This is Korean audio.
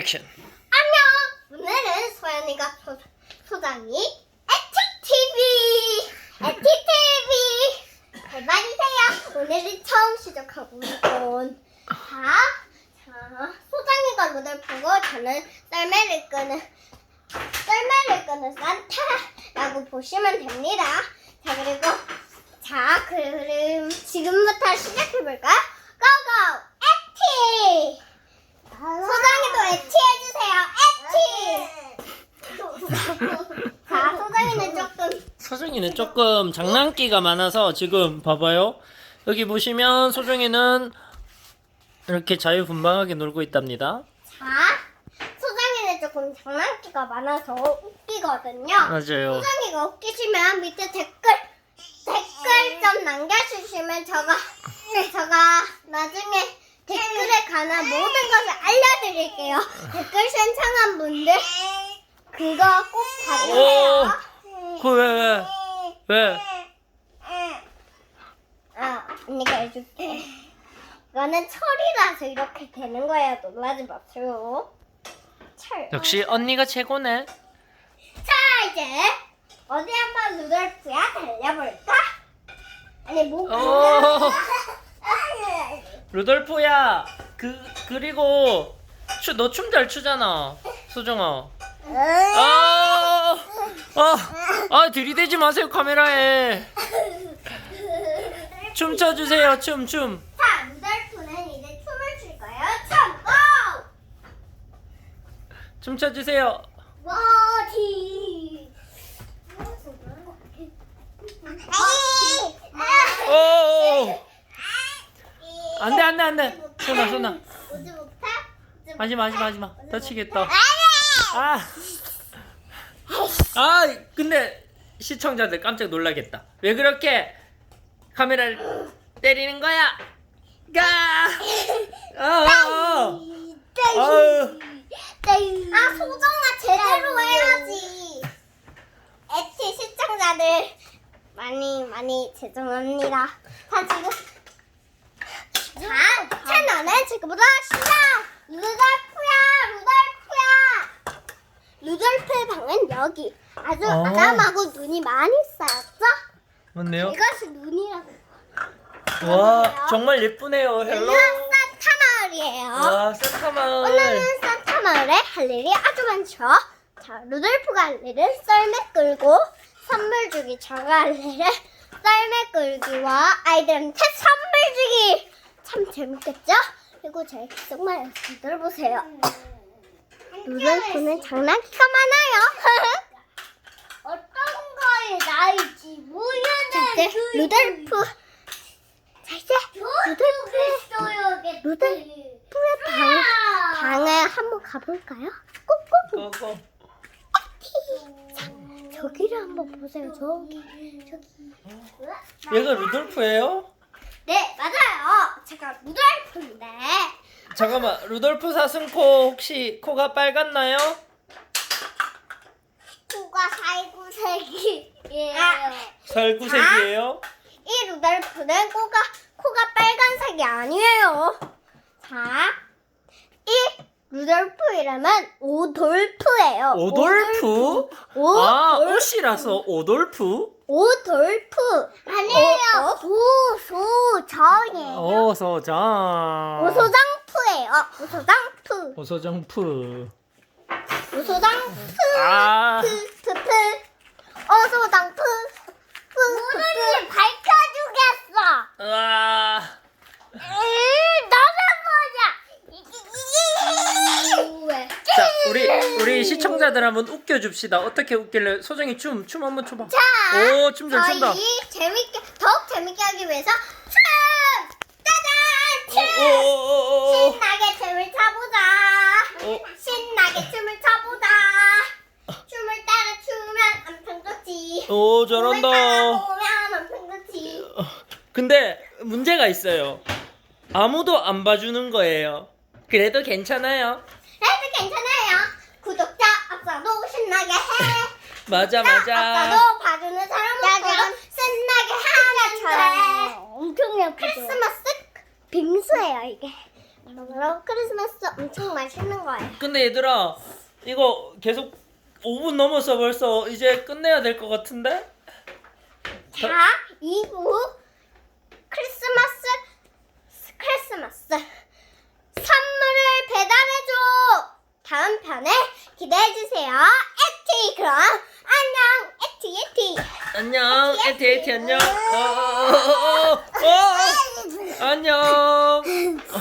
액션. 안녕! 오늘은 소연이가 소, 소장이 에티TV! 에티TV! 대박이세요! 오늘은 처음 시작하고 있던 자, 자, 소장이가 눈을 보고 저는 썰매를 끄는 썰매를 끄는 산타라고 보시면 됩니다. 자, 그리고 자, 그럼 지금부터 시작해볼까? 고고! 에티! 소장이도 에티 해주세요. 에티. 자, 소장이는 조금 소정이는 조금 장난기가 많아서 지금 봐봐요. 여기 보시면 소정이는 이렇게 자유분방하게 놀고 있답니다. 자, 소장이는 조금 장난기가 많아서 웃기거든요. 맞아요. 소장이가 웃기시면 밑에 댓글 댓글 좀 남겨주시면 저가 저가 나중에 댓글에 관한 모든 것을 알려드릴게요. 댓글 신청한 분들 그거 꼭 봐주세요. 그 왜, 왜? 왜? 아, 언니가 해줄게. 이거는 철이라서 이렇게 되는 거예요. 놀라지 마세요. 철. 역시 언니가 최고네. 자, 이제 어디 한번 루돌프야 달려볼까? 아니, 뭐. 오. 루돌프야. 그 그리고 추, 너 춤 잘 추잖아. 소정아. 아, 아, 아 들이대지 마세요 카메라에. 춤 춰주세요 춤 춤. 자, 루돌프는 이제 춤을 출 거예요. 춤, 고! 춤 춰주세요. 워티. 오. 안돼 안돼 안돼. 손아 손아. 오지 못해? 하지 마 하지 마 하지 마. 다치겠다. 아. 아 근데 시청자들 깜짝 놀라겠다. 왜 그렇게 카메라를 때리는 거야? 가. 아. 아. 아유. 아, 소정아 제대로 해야지. 에티 시청자들 많이 많이 죄송합니다. 자 지금 자 채널은 지금부터 시작. 루돌프야, 루돌프야. 루돌프의 방은 여기. 아주 어. 아담하고 눈이 많이 쌓였죠? 맞네요. 이것이 눈이라고. 와 정말 예쁘네요. 헬로. 여기는 산타 마을이에요. 와 산타 마을. 오늘은 산타 마을에 할 일이 아주 많죠. 자, 루돌프가 할 일은 썰매 끌고 선물 주기. 저가 할 일은 썰매 끌기와 아이들한테 선물 주기. 참 재밌겠죠? 그리고 제 정말 잘 보세요. 루돌프는 장난기가 많아요. 어떤 거에 나일지 모르는 루돌프. 자 이제 루돌프의 루돌프의 방, 방을 한번 가볼까요? 꾹꾹 고고. 저기를 한번 보세요. 저기 저기. 얘가 루돌프예요? 네 맞아요. 제가 루돌프인데 잠깐만 루돌프 사슴코 혹시 코가 빨갛나요? 코가 살구색이에요. 살구색이에요? 이 루돌프는 코가 코가 빨간색이 아니에요. 자, 이 루돌프 이름은 오돌프예요. 오돌프? 오, 아 돌- 옷이라서 오돌프? 오돌프 아니에요. 오소정이에요. 오소장 오소장 프예요. 오소장프. 오소장프 오소장프. 아 프프프. 오소장프. 오늘이 밝혀주겠어. 으아 뭐냐? 자 우리 우리 시청자들 한번 웃겨 줍시다 어떻게 웃길래 소정이 춤 춤 한번 춰 봐 자, 오 춤 잘 춘다 저희 재밌게 더욱 재밌게 하기 위해서 춤! 짜잔! 춤! 오오오오 신나게 춤을 춰보자. 오. 신나게 춤을 춰보자. 춤을 따라 추면 엄청 좋지. 오 잘한다. 근데 문제가 있어요 아무도 안 봐주는 거예요 그래도 괜찮아요 해도 괜찮아요. 구독자 앞서도 신나게 해. 맞아 맞아 앞서도 봐주는 사람들은 신나게 하면 돼. 엄청 예쁘죠? 크리스마스 빙수예요 이게. 이거로 크리스마스 엄청 맛있는 거예요. 근데 얘들아 이거 계속 5분 넘었어 벌써 이제 끝내야 될 것 같은데? 자, 2부 크리스마스 크리스마스 선물을 배달해줘. 다음 편에 기대해 주세요. 에티 그럼 안녕. 에티 에티. 안녕 에티 에티 안녕 어, 어, 어, 어, 어, 어. 안녕